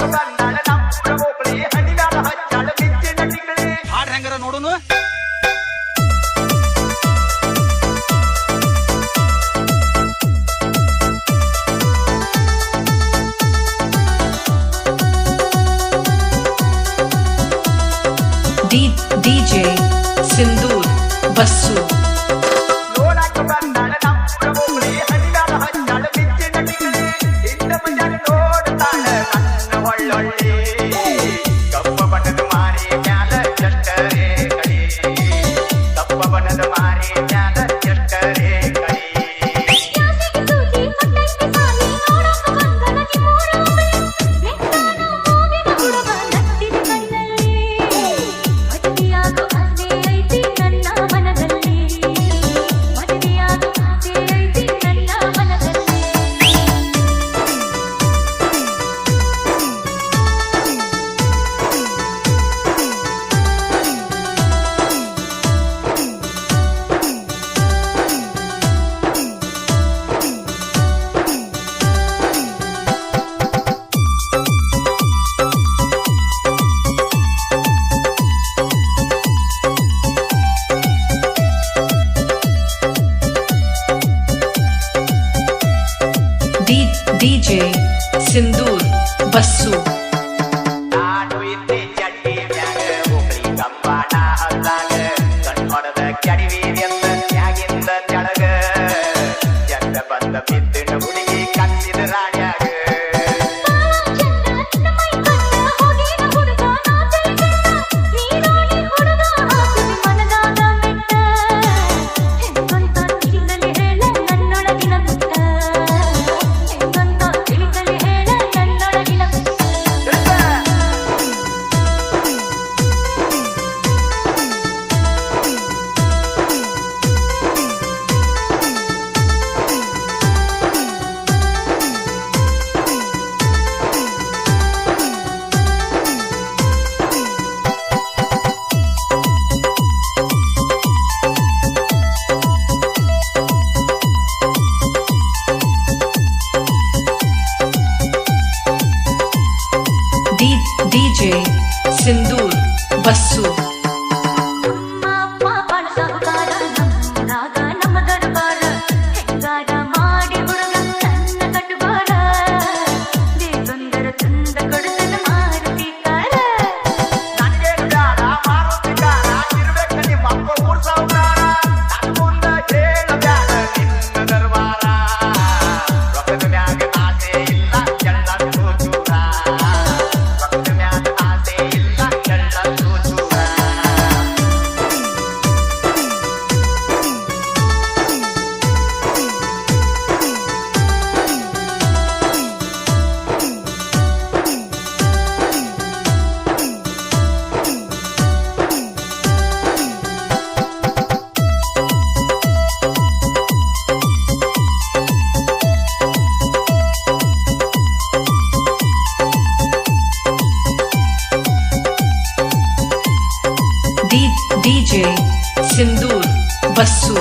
Run, run, run, gonna run, run, run, ಗೊಂಡೆ ಸಿಂಧೂರ್ ಬಸ್ಸು. ಚಟ್ಟಿ DJ Sindoor Basu DJ Sindoor Basu